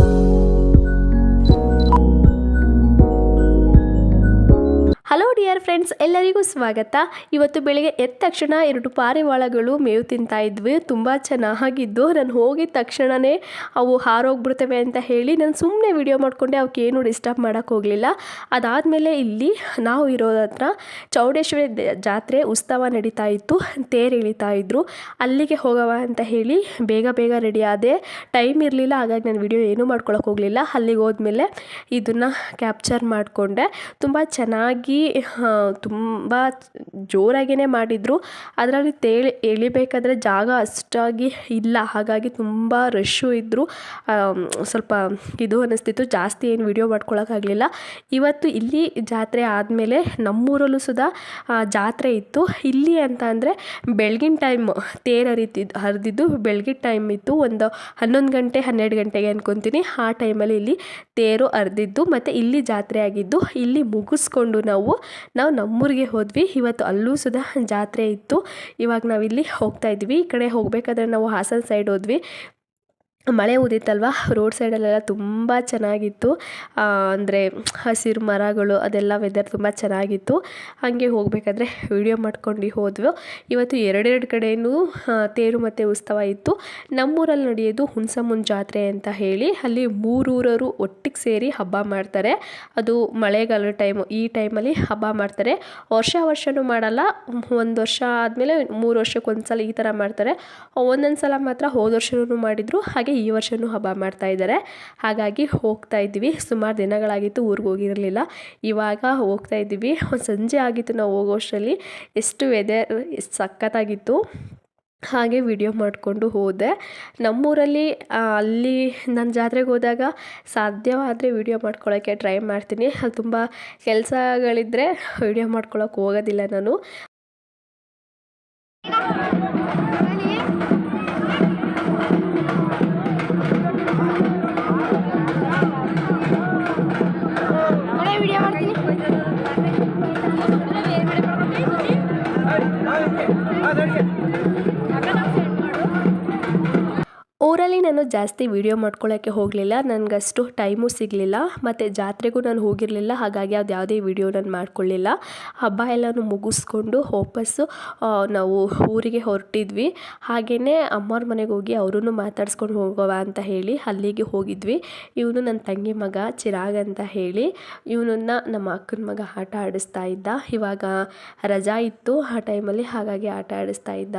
you. Hello dear friends ಎಲ್ಲರಿಗೂ ಸ್ವಾಗತ. ಇವತ್ತು ಬೆಳಿಗ್ಗೆ ಎದ್ದ ತಕ್ಷಣ ಎರಡು ಪಾರಿವಾಳಗಳು ಮೇವು ತಿಂತಾ ಇದ್ವಿ. ತುಂಬ ಚೆನ್ನಾಗಿದ್ದು. ನಾನು ಹೋಗಿದ ತಕ್ಷಣವೇ ಅವು ಹಾರೋಗ್ಬಿಡ್ತವೆ ಅಂತ ಹೇಳಿ ನಾನು ಸುಮ್ಮನೆ ವಿಡಿಯೋ ಮಾಡಿಕೊಂಡೆ. ಅವಕ್ಕೆ ಏನು ಡಿಸ್ಟರ್ಬ್ ಮಾಡೋಕ್ಕೆ ಹೋಗಲಿಲ್ಲ. ಅದಾದಮೇಲೆ ಇಲ್ಲಿ ನಾವು ಇರೋದತ್ರ ಚೌಡೇಶ್ವರಿ ಜಾತ್ರೆ ಉತ್ಸವ ನಡೀತಾ ಇತ್ತು. ತೇರು ಇಳಿತಾ ಇದ್ದರು ಅಲ್ಲಿಗೆ ಹೋಗವ ಅಂತ ಹೇಳಿ ಬೇಗ ಬೇಗ ರೆಡಿ ಆದೆ. ಟೈಮ್ ಇರಲಿಲ್ಲ. ಹಾಗಾಗಿ ನಾನು ವಿಡಿಯೋ ಏನೂ ಮಾಡ್ಕೊಳಕ್ಕೆ ಹೋಗಲಿಲ್ಲ. ಅಲ್ಲಿಗೆ ಹೋದ್ಮೇಲೆ ಇದನ್ನು ಕ್ಯಾಪ್ಚರ್ ಮಾಡಿಕೊಂಡೆ. ತುಂಬ ಚೆನ್ನಾಗಿ ತುಂಬ ಜೋರಾಗೇ ಮಾಡಿದರು. ಅದರಲ್ಲಿ ತೇಳಿ, ಎಳಿಬೇಕಾದ್ರೆ ಜಾಗ ಅಷ್ಟಾಗಿ ಇಲ್ಲ. ಹಾಗಾಗಿ ತುಂಬ ರಶ್ಶು ಇದ್ದರು ಸ್ವಲ್ಪ ಇದು ಅನ್ನಿಸ್ತಿತ್ತು ಜಾಸ್ತಿ ಏನು ವಿಡಿಯೋ ಮಾಡ್ಕೊಳ್ಳೋಕ್ಕಾಗಲಿಲ್ಲ ಇವತ್ತು ಇಲ್ಲಿ ಜಾತ್ರೆ ಆದಮೇಲೆ ನಮ್ಮೂರಲ್ಲೂ ಸುದ ಜಾತ್ರೆ ಇತ್ತು. ಇಲ್ಲಿ ಅಂತ ಅಂದರೆ ಬೆಳಗಿನ ಟೈಮ್ ತೇರು ಹರಿತಿದ್ದು ಹರಿದಿದ್ದು ಬೆಳಗಿನ ಟೈಮ್ ಇತ್ತು. ಒಂದು ಹನ್ನೊಂದು ಗಂಟೆ, ಹನ್ನೆರಡು ಗಂಟೆಗೆ ಅಂದ್ಕೊತೀನಿ ಆ ಟೈಮಲ್ಲಿ ಇಲ್ಲಿ ತೇರು ಹರಿದಿದ್ದು ಮತ್ತು ಇಲ್ಲಿ ಜಾತ್ರೆ ಆಗಿದ್ದು. ಇಲ್ಲಿ ಮುಗಿಸ್ಕೊಂಡು ನಾವು ನಾವು ನಮ್ಮೂರಿಗೆ ಹೋದ್ವಿ. ಇವತ್ತು ಅಲ್ಲೂ ಸುಧಾ ಜಾತ್ರೆ ಇತ್ತು. ಇವಾಗ ನಾವಿಲ್ಲಿ ಹೋಗ್ತಾ ಇದ್ವಿ. ಈ ಕಡೆ ಹೋಗಬೇಕಾದ್ರೆ ನಾವು ಹಾಸನ ಸೈಡ್ ಹೋದ್ವಿ. ಮಳೆ ಉದಿತ್ತಲ್ವ ರೋಡ್ ಸೈಡಲ್ಲೆಲ್ಲ ತುಂಬ ಚೆನ್ನಾಗಿತ್ತು. ಅಂದರೆ ಹಸಿರು ಮರಗಳು ಅದೆಲ್ಲ ವೆದರ್ ತುಂಬ ಚೆನ್ನಾಗಿತ್ತು. ಹಾಗೆ ಹೋಗಬೇಕಾದ್ರೆ ವಿಡಿಯೋ ಮಾಡ್ಕೊಂಡು ಹೋದ್ವು. ಇವತ್ತು ಎರಡೆರಡು ಕಡೆಯೂ ತೇರು ಮತ್ತು ಉತ್ಸವ ಇತ್ತು. ನಮ್ಮೂರಲ್ಲಿ ನಡೆಯೋದು ಹುಣಸಮ್ಮನ ಜಾತ್ರೆ ಅಂತ ಹೇಳಿ, ಅಲ್ಲಿ ಮೂರೂರರು ಒಟ್ಟಿಗೆ ಸೇರಿ ಹಬ್ಬ ಮಾಡ್ತಾರೆ. ಅದು ಮಳೆಗಾಲ ಟೈಮು ಈ ಟೈಮಲ್ಲಿ ಹಬ್ಬ ಮಾಡ್ತಾರೆ. ವರ್ಷ ವರ್ಷವೂ ಮಾಡಲ್ಲ, ಒಂದು ವರ್ಷ ಆದಮೇಲೆ ಮೂರು ವರ್ಷಕ್ಕೆ ಒಂದ್ಸಲ ಈ ಥರ ಮಾಡ್ತಾರೆ. ಒಂದೊಂದು ಸಲ ಮಾತ್ರ ಹೋದ ವರ್ಷವೂ ಮಾಡಿದರು. ಹಾಗೆ ಈ ವರ್ಷವೂ ಹಬ್ಬ ಮಾಡ್ತಾ ಇದ್ದಾರೆ. ಹಾಗಾಗಿ ಹೋಗ್ತಾ ಇದ್ವಿ ಸುಮಾರು ದಿನಗಳಾಗಿತ್ತು ಊರಿಗೆ ಹೋಗಿರಲಿಲ್ಲ. ಇವಾಗ ಹೋಗ್ತಾ ಇದ್ದೀವಿ. ಒಂದು ಸಂಜೆ ಆಗಿತ್ತು ನಾವು ಹೋಗೋಷ್ಟರಲ್ಲಿ. ಎಷ್ಟು ವೆದರ್ ಸಖತ್ತಾಗಿತ್ತು. ಹಾಗೆ ವಿಡಿಯೋ ಮಾಡಿಕೊಂಡು ಹೋದೆ. ನಮ್ಮೂರಲ್ಲಿ ಅಲ್ಲಿ ನಾನು ಜಾತ್ರೆಗೆ ಹೋದಾಗ ಸಾಧ್ಯವಾದರೆ ವಿಡಿಯೋ ಮಾಡ್ಕೊಳ್ಳೋಕ್ಕೆ ಟ್ರೈ ಮಾಡ್ತೀನಿ. ಅಲ್ಲಿ ತುಂಬ ಕೆಲಸಗಳಿದ್ದರೆ ವಿಡಿಯೋ ಮಾಡ್ಕೊಳ್ಳೋಕೆ ಹೋಗೋದಿಲ್ಲ ನಾನು. हा ಊರಲ್ಲಿ ನಾನು ಜಾಸ್ತಿ ವಿಡಿಯೋ ಮಾಡ್ಕೊಳ್ಳೋಕ್ಕೆ ಹೋಗಲಿಲ್ಲ. ನನಗಷ್ಟು ಟೈಮು ಸಿಗಲಿಲ್ಲ. ಮತ್ತು ಜಾತ್ರೆಗೂ ನಾನು ಹೋಗಿರಲಿಲ್ಲ. ಹಾಗಾಗಿ ಅದು ಯಾವುದೇ ವೀಡಿಯೋ ನಾನು ಮಾಡ್ಕೊಳ್ಳಿಲ್ಲ ಹಬ್ಬ ಎಲ್ಲನೂ ಮುಗಿಸ್ಕೊಂಡು ವಾಪಸ್ಸು ನಾವು ಊರಿಗೆ ಹೊರಟಿದ್ವಿ. ಹಾಗೆಯೇ ಅಮ್ಮವ್ರ ಮನೆಗೆ ಹೋಗಿ ಅವರೂ ಮಾತಾಡ್ಸ್ಕೊಂಡು ಹೋಗೋವ ಅಂತ ಹೇಳಿ ಅಲ್ಲಿಗೆ ಹೋಗಿದ್ವಿ. ಇವನು ನನ್ನ ತಂಗಿ ಮಗ, ಚಿರಾಗ್ ಅಂತ ಹೇಳಿ. ಇವನನ್ನು ನಮ್ಮ ಅಕ್ಕನ ಮಗ ಆಟ ಆಡಿಸ್ತಾ ಇದ್ದ. ಇವಾಗ ರಜಾ ಇತ್ತು ಆ ಟೈಮಲ್ಲಿ ಹಾಗಾಗಿ ಆಟ ಆಡಿಸ್ತಾ ಇದ್ದ.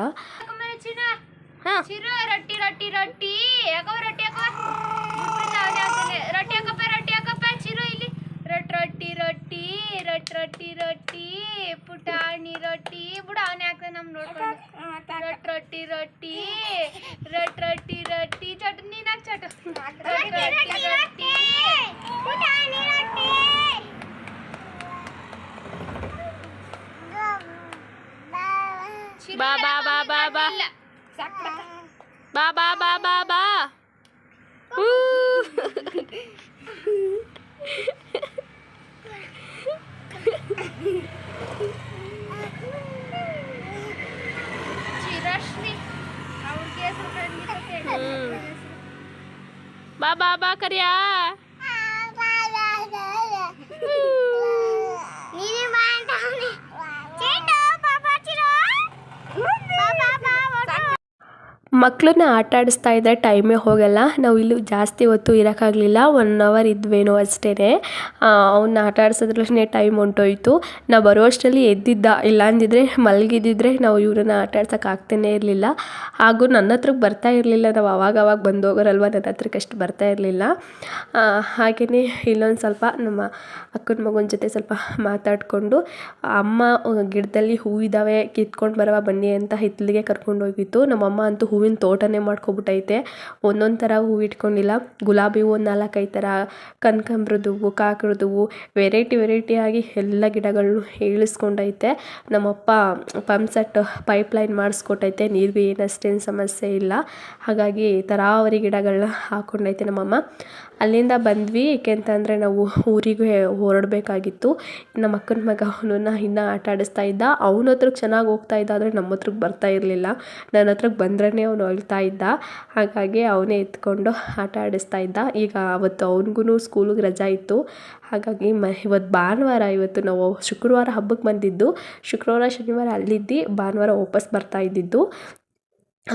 ಚಿರು ರೊಟ್ಟಿ ರೊಟ್ಟಿ ರೊಟ್ಟಿ ಯಾಕೋ ರೊಟ್ಟಿ ಯಾಕೋ ಅವನೇ ಹಾಕ್ತಾನೆ ರೊಟ್ಟಿ ಹಾಕಪ್ಪ ರೊಟ್ಟಿ ಹಾಕಪ್ಪ ಚಿರು ಇಲ್ಲಿ ರೊಟ್ಟಿ ರೊಟ್ಟಿ ರೊಟ್ಟಿ ರೊಟ್ಟಿ ರೊಟ್ಟಿ ರೊಟ್ಟಿ ಪುಟಾಣಿ ರೊಟ್ಟಿ ಬಿಡು ಅವನೇ ಹಾಕ್ತಾನೆ ನಮ್ ನೋಡ್ಕೊಂಡು ರೊಟ್ಟಿ ರೊಟ್ಟಿ ರೊಟ್ಟಿ ರೊಟ್ಟಿ ರೊಟ್ಟಿ ರೊಟ್ಟಿ ಚಟ್ ನೀನ್ ಹಾಕ್ ಚಟ್ ರೊಟ್ಟಿ ರೊಟ್ಟಿ ರೊಟ್ಟಿ ಪುಟಾಣಿ ರೊಟ್ಟಿ ಬಾ ಬಾ ಬಾ Ba ba ba ba ba. Woo! Hmm. Ba ba ba kariya. Ba ba ba ba. Woo! ಮಕ್ಕಳನ್ನ ಆಟ ಆಡಿಸ್ತಾ ಇದ್ದರೆ ಟೈಮೇ ಹೋಗಲ್ಲ. ನಾವು ಇಲ್ಲೂ ಜಾಸ್ತಿ ಹೊತ್ತು ಇರೋಕ್ಕಾಗಲಿಲ್ಲ. ಒನ್ ಅವರ್ ಇದ್ವೇನೋ ಅಷ್ಟೇ ಅವನ್ನ ಆಟ ಆಡಿಸೋದ್ರಲ್ಲೇ ಟೈಮ್ ಹೊಂಟೋಯ್ತು ನಾವು ಬರುವಷ್ಟರಲ್ಲಿ ಎದ್ದಿದ್ದ, ಇಲ್ಲ ಅಂದಿದ್ರೆ ಮಲಗಿದ್ದಿದ್ರೆ ನಾವು ಇವ್ರನ್ನ ಆಟ ಆಡ್ಸೋಕೆ ಆಗ್ತಾನೇ ಇರಲಿಲ್ಲ. ಹಾಗೂ ನನ್ನ ಹತ್ರಕ್ಕೆ ಬರ್ತಾ ಇರಲಿಲ್ಲ. ನಾವು ಅವಾಗ ಅವಾಗ ಬಂದೋಗೋರಲ್ವ ನನ್ನ ಹತ್ರಕ್ಕೆ ಅಷ್ಟು ಬರ್ತಾ ಇರಲಿಲ್ಲ. ಹಾಗೆಯೇ ಇಲ್ಲೊಂದು ಸ್ವಲ್ಪ ನಮ್ಮ ಅಕ್ಕನ ಮಗನ ಜೊತೆ ಸ್ವಲ್ಪ ಮಾತಾಡಿಕೊಂಡು, ಅಮ್ಮ, ಗಿಡದಲ್ಲಿ ಹೂವಿದ್ದಾವೆ ಕಿತ್ಕೊಂಡು ಬರವ ಬನ್ನಿ ಅಂತ ಹಿತ್ತಲಿಗೆ ಕರ್ಕೊಂಡು ಹೋಗಿತ್ತು. ನಮ್ಮಮ್ಮ ಅಂತೂ ಹೂವಿನ ತೋಟನೇ ಮಾಡ್ಕೊಬಿಟ್ಟೈತೆ. ಒಂದೊಂದು ಥರ ಹೂವು ಇಟ್ಕೊಂಡಿಲ್ಲ. ಗುಲಾಬಿ ಹೂವು ನಾಲ್ಕೈದು ಥರ ಕನಕಾಂಬ್ರದ್ದು ಹೂವು ಹೂವು ವೆರೈಟಿ ವೆರೈಟಿಯಾಗಿ ಎಲ್ಲ ಗಿಡಗಳನ್ನು ಇಳಿಸ್ಕೊಂಡೈತೆ. ನಮ್ಮಪ್ಪ ಪಂಪ್ ಲೈನ್ ಮಾಡಿಸ್ಕೊಟ್ಟೈತೆ. ನೀರು ಭೀ ಏನು ಅಷ್ಟೇನು ಸಮಸ್ಯೆ ಇಲ್ಲ. ಹಾಗಾಗಿ ತರಾವರಿ ಗಿಡಗಳನ್ನ ಹಾಕ್ಕೊಂಡೈತೆ ನಮ್ಮಮ್ಮ. ಅಲ್ಲಿಂದ ಬಂದ್ವಿ. ಏಕೆಂತಂದರೆ ನಾವು ಊರಿಗೆ ಹೊರಡಬೇಕಾಗಿತ್ತು. ನಮ್ಮ ಅಕ್ಕನ ಮಗ ಅವನನ್ನು ಇನ್ನೂ ಆಟ ಆಡಿಸ್ತಾ ಇದ್ದ. ಅವನ ಹತ್ರಕ್ಕೆ ಚೆನ್ನಾಗಿ ಹೋಗ್ತಾ ಇದ್ದ, ಆದರೆ ನಮ್ಮ ಹತ್ರಕ್ಕೆ ಬರ್ತಾ ಇರಲಿಲ್ಲ. ನನ್ನ ಹತ್ರಕ್ಕೆ ಬಂದ್ರೇ ಅವನು ಅಳ್ತಾ ಇದ್ದ. ಹಾಗಾಗಿ ಅವನೇ ಎತ್ಕೊಂಡು ಆಟ ಆಡಿಸ್ತಾ ಇದ್ದ. ಈಗ ಅವತ್ತು ಅವನಿಗೂ ಸ್ಕೂಲಿಗೆ ರಜಾ ಇತ್ತು. ಹಾಗಾಗಿ ಮ ಇವತ್ತು ಭಾನುವಾರ, ಇವತ್ತು ನಾವು ಶುಕ್ರವಾರ ಹಬ್ಬಕ್ಕೆ ಬಂದಿದ್ದು. ಶುಕ್ರವಾರ, ಶನಿವಾರ ಅಲ್ಲಿದ್ದು, ಭಾನುವಾರ ವಾಪಸ್ ಬರ್ತಾ ಇದ್ದಿದ್ದು.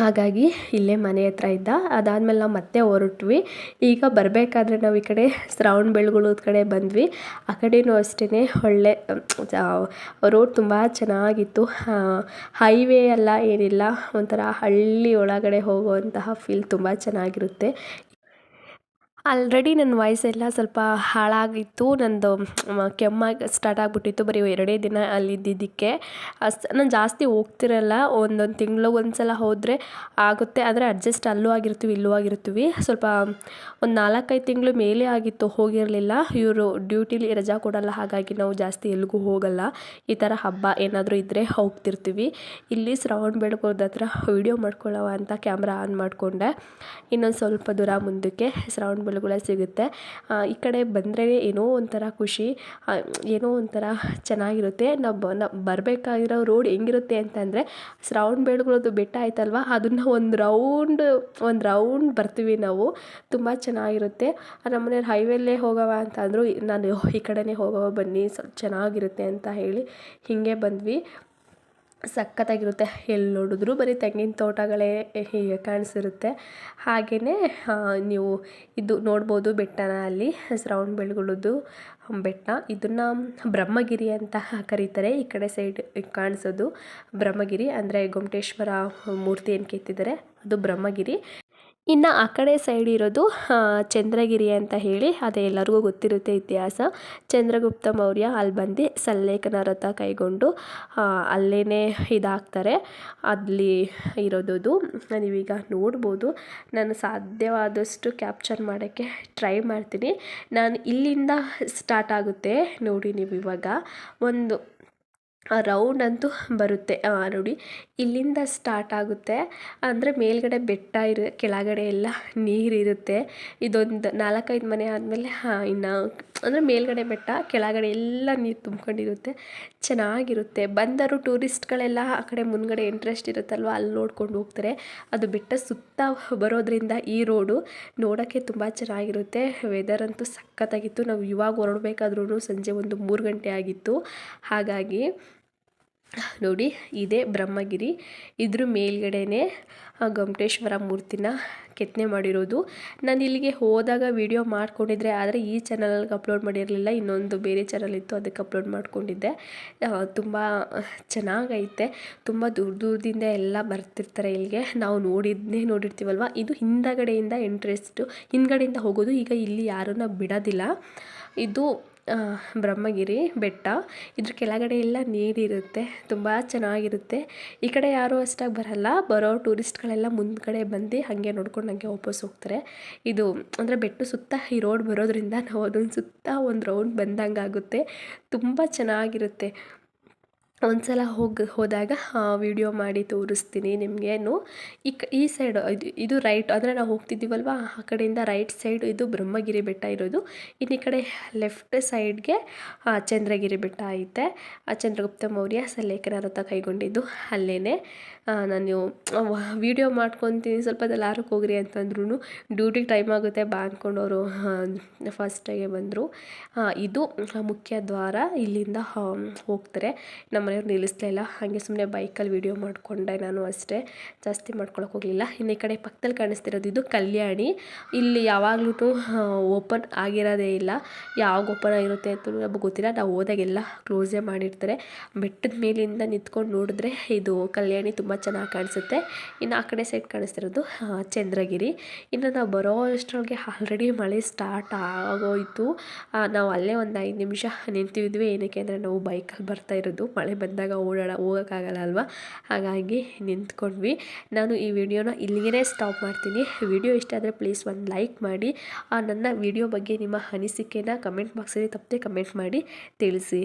ಹಾಗಾಗಿ ಇಲ್ಲೇ ಮನೆ ಹತ್ರ ಇದ್ದ. ಅದಾದಮೇಲೆ ನಾವು ಮತ್ತೆ ಹೊರಟ್ವಿ. ಈಗ ಬರಬೇಕಾದ್ರೆ ನಾವು ಈ ಕಡೆ ಶ್ರವಣ ಬೆಳಗೊಳದ ಕಡೆ ಬಂದ್ವಿ. ಆ ಕಡೆಯೂ ಅಷ್ಟೇ ಒಳ್ಳೆ ರೋಡ್ ತುಂಬ ಚೆನ್ನಾಗಿತ್ತು. ಹೈವೇ ಎಲ್ಲ ಏನಿಲ್ಲ, ಒಂಥರ ಹಳ್ಳಿ ಒಳಗಡೆ ಹೋಗುವಂತಹ ಫೀಲ್ ತುಂಬ ಚೆನ್ನಾಗಿರುತ್ತೆ. ಆಲ್ರೆಡಿ ನನ್ನ ವಾಯ್ಸೆಲ್ಲ ಸ್ವಲ್ಪ ಹಾಳಾಗಿತ್ತು. ನಂದು ಕೆಮ್ಮಾಗಿ ಸ್ಟಾರ್ಟ್ ಆಗಿಬಿಟ್ಟಿತ್ತು ಬರೀ ಎರಡೇ ದಿನ ಅಲ್ಲಿದ್ದಿದ್ದಕ್ಕೆ. ನಾನು ಜಾಸ್ತಿ ಹೋಗ್ತಿರಲ್ಲ, ಒಂದೊಂದು ತಿಂಗಳು ಒಂದು ಸಲ ಹೋದರೆ ಆಗುತ್ತೆ. ಆದರೆ ಅಡ್ಜಸ್ಟ್ ಅಲ್ಲೂ ಆಗಿರ್ತೀವಿ, ಇಲ್ಲೂ ಆಗಿರ್ತೀವಿ. ಸ್ವಲ್ಪ, ಒಂದು ನಾಲ್ಕೈದು ತಿಂಗಳು ಮೇಲೆ ಆಗಿತ್ತು, ಹೋಗಿರಲಿಲ್ಲ. ಇವರು ಡ್ಯೂಟಿಲಿ ರಜಾ ಕೊಡಲ್ಲ, ಹಾಗಾಗಿ ನಾವು ಜಾಸ್ತಿ ಎಲ್ಲಿಗೂ ಹೋಗಲ್ಲ. ಈ ಥರ ಹಬ್ಬ ಏನಾದರೂ ಇದ್ದರೆ ಹೋಗ್ತಿರ್ತೀವಿ. ಇಲ್ಲಿ ಶ್ರವಣ ಬೆಳಗೋದ ಹತ್ರ ವೀಡಿಯೋ ಮಾಡ್ಕೊಳ್ಳೋವ ಅಂತ ಕ್ಯಾಮ್ರಾ ಆನ್ ಮಾಡಿಕೊಂಡೆ. ಇನ್ನೊಂದು ಸ್ವಲ್ಪ ದೂರ ಮುಂದಕ್ಕೆ ಶ್ರವಣ ಬೆಳಗೊಳ ಸಿಗುತ್ತೆ. ಈ ಕಡೆ ಬಂದರೆ ಏನೋ ಒಂಥರ ಖುಷಿ ಏನೋ ಒಂಥರ ಚೆನ್ನಾಗಿರುತ್ತೆ. ನಾವು ಬ ಬರಬೇಕಾಗಿರೋ ರೋಡ್ ಹೆಂಗಿರುತ್ತೆ ಅಂತಂದರೆ ಶ್ರಾವಣ ಬೆಳಗೊಳದು ಬೆಟ್ಟ ಆಯ್ತಲ್ವ, ಅದನ್ನು ಒಂದು ರೌಂಡ್ ಒಂದು ರೌಂಡ್ ಬರ್ತೀವಿ ನಾವು. ತುಂಬ ಚೆನ್ನಾಗಿರುತ್ತೆ. ನಮ್ಮನೇಲಿ ಹೈವೇಲ್ಲೇ ಹೋಗವ ಅಂತ ನಾನು ಈ ಕಡೆನೇ ಹೋಗವ ಬನ್ನಿ, ಸ್ವಲ್ಪ ಚೆನ್ನಾಗಿರುತ್ತೆ ಅಂತ ಹೇಳಿ ಹೀಗೆ ಬಂದ್ವಿ. ಸಖತ್ತಾಗಿರುತ್ತೆ. ಎಲ್ಲಿ ನೋಡಿದ್ರು ಬರೀ ತೆಂಗಿನ ತೋಟಗಳೇ ಹೀಗೆ ಕಾಣಿಸಿರುತ್ತೆ. ಹಾಗೆಯೇ ನೀವು ಇದು ನೋಡ್ಬೋದು ಬೆಟ್ಟನ ಅಲ್ಲಿ ಶ್ರವಣ ಬೆಳಗೊಳದ್ದು ಬೆಟ್ಟ. ಇದನ್ನು ಬ್ರಹ್ಮಗಿರಿ ಅಂತ ಕರೀತಾರೆ. ಈ ಕಡೆ ಸೈಡ್ ಕಾಣಿಸೋದು ಬ್ರಹ್ಮಗಿರಿ. ಅಂದರೆ ಗೊಮ್ಮಟೇಶ್ವರ ಮೂರ್ತಿ ಏನು ಕೆತ್ತಿದ್ದಾರೆ ಅದು ಬ್ರಹ್ಮಗಿರಿ. ಇನ್ನು ಆ ಕಡೆ ಸೈಡ್ ಇರೋದು ಚಂದ್ರಗಿರಿ ಅಂತ ಹೇಳಿ ಅದೇ ಎಲ್ಲರಿಗೂ ಗೊತ್ತಿರುತ್ತೆ ಇತಿಹಾಸ. ಚಂದ್ರಗುಪ್ತ ಮೌರ್ಯ ಅಲ್ಲಿ ಬಂದು ಸಲ್ಲೇಖನ ರಥ ಕೈಗೊಂಡು ಅಲ್ಲೇ ಇದಾಗ್ತಾರೆ. ಅಲ್ಲಿ ಇರೋದು ನೀವೀಗ ನೋಡ್ಬೋದು. ನಾನು ಸಾಧ್ಯವಾದಷ್ಟು ಕ್ಯಾಪ್ಚರ್ ಮಾಡೋಕ್ಕೆ ಟ್ರೈ ಮಾಡ್ತೀನಿ. ನಾನು ಇಲ್ಲಿಂದ ಸ್ಟಾರ್ಟ್ ಆಗುತ್ತೆ, ನೋಡಿ ನೀವು ಇವಾಗ ಒಂದು ರೌಂಡ್ ಅಂತೂ ಬರುತ್ತೆ. ನೋಡಿ, ಇಲ್ಲಿಂದ ಸ್ಟಾರ್ಟ್ ಆಗುತ್ತೆ. ಅಂದರೆ ಮೇಲ್ಗಡೆ ಬೆಟ್ಟ ಇರು, ಕೆಳಗಡೆ ಎಲ್ಲ ನೀರಿರುತ್ತೆ ಇದೊಂದು ನಾಲ್ಕೈದು ಮನೆ ಆದಮೇಲೆ ಇನ್ನು, ಅಂದರೆ ಮೇಲ್ಗಡೆ ಬೆಟ್ಟ, ಕೆಳಗಡೆ ಎಲ್ಲ ನೀರು ತುಂಬ್ಕೊಂಡಿರುತ್ತೆ. ಚೆನ್ನಾಗಿರುತ್ತೆ. ಬಂದರು ಟೂರಿಸ್ಟ್ಗಳೆಲ್ಲ ಆ ಕಡೆ ಮುಂದ್ಗಡೆ ಇಂಟ್ರೆಸ್ಟ್ ಇರುತ್ತಲ್ವ? ಅಲ್ಲಿ ನೋಡ್ಕೊಂಡು ಹೋಗ್ತಾರೆ. ಅದು ಬೆಟ್ಟ ಸುತ್ತ ಬರೋದ್ರಿಂದ ಈ ರೋಡು ನೋಡೋಕ್ಕೆ ತುಂಬ ಚೆನ್ನಾಗಿರುತ್ತೆ. ವೆದರ್ ಅಂತೂ ಸಖತ್ತಾಗಿತ್ತು. ನಾವು ಇವಾಗ ಹೊರಡ್ಬೇಕಾದ್ರೂ ಸಂಜೆ ಒಂದು ಮೂರು ಗಂಟೆ ಆಗಿತ್ತು. ಹಾಗಾಗಿ ನೋಡಿ, ಇದೇ ಬ್ರಹ್ಮಗಿರಿ. ಇದ್ರ ಮೇಲ್ಗಡೆನೇ ಗೊಮ್ಟೇಶ್ವರ ಮೂರ್ತಿನ ಕೆತ್ತನೆ ಮಾಡಿರೋದು. ನಾನು ಇಲ್ಲಿಗೆ ಹೋದಾಗ ವಿಡಿಯೋ ಮಾಡ್ಕೊಂಡಿದ್ರೆ, ಆದರೆ ಈ ಚಾನಲ್ಗೆ ಅಪ್ಲೋಡ್ ಮಾಡಿರಲಿಲ್ಲ. ಇನ್ನೊಂದು ಬೇರೆ ಚಾನಲ್ ಇತ್ತು, ಅದಕ್ಕೆ ಅಪ್ಲೋಡ್ ಮಾಡ್ಕೊಂಡಿದ್ದೆ. ತುಂಬ ಚೆನ್ನಾಗೈತೆ. ತುಂಬ ದೂರ ದೂರದಿಂದ ಎಲ್ಲ ಬರ್ತಿರ್ತಾರೆ ಇಲ್ಲಿಗೆ. ನಾವು ನೋಡಿದ್ನೇ ನೋಡಿರ್ತೀವಲ್ವ? ಇದು ಹಿಂದಗಡೆಯಿಂದ ಇಂಟ್ರೆಸ್ಟು ಹಿಂದ್ಗಡೆಯಿಂದ ಹೋಗೋದು. ಈಗ ಇಲ್ಲಿ ಯಾರನ್ನ ಬಿಡೋದಿಲ್ಲ. ಇದು ಬ್ರಹ್ಮಗಿರಿ ಬೆಟ್ಟ. ಇದ್ರ ಕೆಳಗಡೆ ಎಲ್ಲ ನೀರಿರುತ್ತೆ ತುಂಬ ಚೆನ್ನಾಗಿರುತ್ತೆ. ಈ ಕಡೆ ಯಾರೂ ಅಷ್ಟಾಗಿ ಬರಲ್ಲ, ಬರೋ ಟೂರಿಸ್ಟ್ಗಳೆಲ್ಲ ಮುಂದ್ಗಡೆ ಬಂದು ಹಾಗೆ ನೋಡ್ಕೊಂಡು ಹಾಗೆ ವಾಪಸ್ ಹೋಗ್ತಾರೆ. ಇದು ಅಂದರೆ ಬೆಟ್ಟ ಸುತ್ತ ಈ ರೋಡ್ ಬರೋದ್ರಿಂದ ನಾವು ಅದೊಂದು ಸುತ್ತ ಒಂದು ರೌಂಡ್ ಬಂದಂಗೆ ಆಗುತ್ತೆ ತುಂಬ ಚೆನ್ನಾಗಿರುತ್ತೆ. ಒಂದು ಸಲ ಹೋಗಿ, ಹೋದಾಗ ವೀಡಿಯೋ ಮಾಡಿ ತೋರಿಸ್ತೀನಿ ನಿಮಗೇನು. ಈ ಕ ಈ ಸೈಡು ಇದು ಇದು ರೈಟ್ ಅಂದರೆ ನಾವು ಹೋಗ್ತಿದ್ದೀವಲ್ವ? ಆ ಕಡೆಯಿಂದ ರೈಟ್ ಸೈಡ್ ಇದು ಬ್ರಹ್ಮಗಿರಿ ಬೆಟ್ಟ ಇರೋದು. ಇನ್ನು ಈ ಕಡೆ ಲೆಫ್ಟ್ ಸೈಡ್ಗೆ ಚಂದ್ರಗಿರಿ ಬೆಟ್ಟ ಐತೆ. ಆ, ಚಂದ್ರಗುಪ್ತ ಮೌರ್ಯ ಸಲ್ಲೇಖನ ವೃತ್ತ ಕೈಗೊಂಡಿದ್ದು ಅಲ್ಲೇ ನಾನು ವೀಡಿಯೋ ಮಾಡ್ಕೊತೀನಿ, ಸ್ವಲ್ಪ ದೆಲ್ಲಾರಕ್ಕೆ ಹೋಗ್ರಿ ಅಂತಂದ್ರೂ ಡ್ಯೂಟಿಗೆ ಟೈಮ್ ಆಗುತ್ತೆ ಬಾ ಅಂದ್ಕೊಂಡು ಅವರು ಫಸ್ಟಾಗೆ ಬಂದರು. ಇದು ಮುಖ್ಯ ದ್ವಾರ ಇಲ್ಲಿಂದ ಹೋಗ್ತಾರೆ. ನಮ್ಮ ಮನೆಯವ್ರು ನಿಲ್ಲಿಸ್ಲೇ ಇಲ್ಲ. ಹಾಗೆ ಸುಮ್ಮನೆ ಬೈಕಲ್ಲಿ ವೀಡಿಯೋ ಮಾಡಿಕೊಂಡೆ ನಾನು ಅಷ್ಟೇ. ಜಾಸ್ತಿ ಮಾಡ್ಕೊಳಕ್ಕೆ ಹೋಗಲಿಲ್ಲ. ಇನ್ನು ಈ ಕಡೆ ಪಕ್ಕದಲ್ಲಿ ಕಾಣಿಸ್ತಿರೋದು ಇದು ಕಲ್ಯಾಣಿ. ಇಲ್ಲಿ ಯಾವಾಗ್ಲೂ ಓಪನ್ ಆಗಿರೋದೇ ಇಲ್ಲ. ಯಾವಾಗ ಓಪನ್ ಆಗಿರುತ್ತೆ ಅಂತ ನಮಗೆ ಗೊತ್ತಿಲ್ಲ. ನಾವು ಹೋದಾಗೆಲ್ಲ ಕ್ಲೋಸೇ ಮಾಡಿರ್ತಾರೆ. ಬೆಟ್ಟದ ಮೇಲಿಂದ ನಿಂತ್ಕೊಂಡು ನೋಡಿದ್ರೆ ಇದು ಕಲ್ಯಾಣಿ ತುಂಬ ಚೆನ್ನಾಗಿ ಕಾಣಿಸುತ್ತೆ. ಇನ್ನು ಆ ಕಡೆ ಸೈಡ್ ಕಾಣಿಸ್ತಿರೋದು ಚಂದ್ರಗಿರಿ. ಇನ್ನು ನಾವು ಬರೋ ಅಷ್ಟರೊಳಗೆ ಆಲ್ರೆಡಿ ಮಳೆ ಸ್ಟಾರ್ಟ್ ಆಗೋಯಿತು. ನಾವು ಅಲ್ಲೇ ಒಂದು ಐದು ನಿಮಿಷ ನಿಂತಿದ್ವಿ. ಏನಕ್ಕೆ ಅಂದರೆ ನಾವು ಬೈಕಲ್ಲಿ ಬರ್ತಾ ಇರೋದು. ಮಳೆ ಬಂದಾಗ ಓಡಾಡ, ಹೋಗೋಕ್ಕಾಗಲ್ಲ ಅಲ್ವಾ? ಹಾಗಾಗಿ ನಿಂತ್ಕೊಂಡ್ವಿ. ನಾನು ಈ ವಿಡಿಯೋನ ಇಲ್ಲಿಗೇ ಸ್ಟಾಪ್ ಮಾಡ್ತೀನಿ. ವಿಡಿಯೋ ಇಷ್ಟ ಆದರೆ ಪ್ಲೀಸ್ ಒಂದು ಲೈಕ್ ಮಾಡಿ. ನನ್ನ ವಿಡಿಯೋ ಬಗ್ಗೆ ನಿಮ್ಮ ಅನಿಸಿಕೆನ ಕಮೆಂಟ್ ಬಾಕ್ಸಲ್ಲಿ ತಪ್ಪದೆ ಕಮೆಂಟ್ ಮಾಡಿ ತಿಳಿಸಿ.